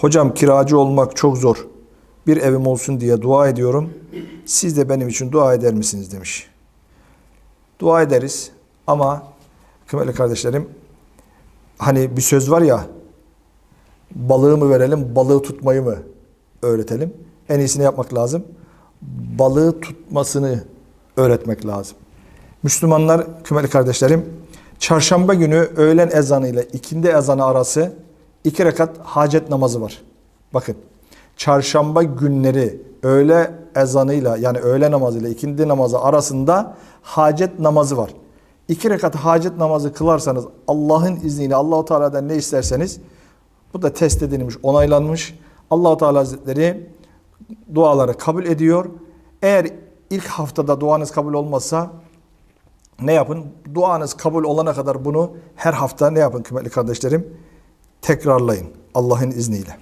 Hocam kiracı olmak çok zor. Bir evim olsun diye dua ediyorum. Siz de benim için dua eder misiniz demiş. Dua ederiz ama kıymetli kardeşlerim hani bir söz var ya balığı mı verelim balığı tutmayı mı öğretelim. En iyisini yapmak lazım. Balığı tutmasını öğretmek lazım. Müslümanlar kıymetli kardeşlerim çarşamba günü öğlen ezanı ile ikindi ezanı arası iki rekat hacet namazı var. Bakın çarşamba günleri öğle ezanıyla yani öğle namazıyla ikindi namazı arasında hacet namazı var. İki rekat hacet namazı kılarsanız Allah'ın izniyle Allahu Teala'dan ne isterseniz bu da test edilmiş, onaylanmış. Allahu Teala Hazretleri duaları kabul ediyor. Eğer ilk haftada duanız kabul olmazsa ne yapın? Duanız kabul olana kadar bunu her hafta ne yapın kıymetli kardeşlerim? Tekrarlayın Allah'ın izniyle.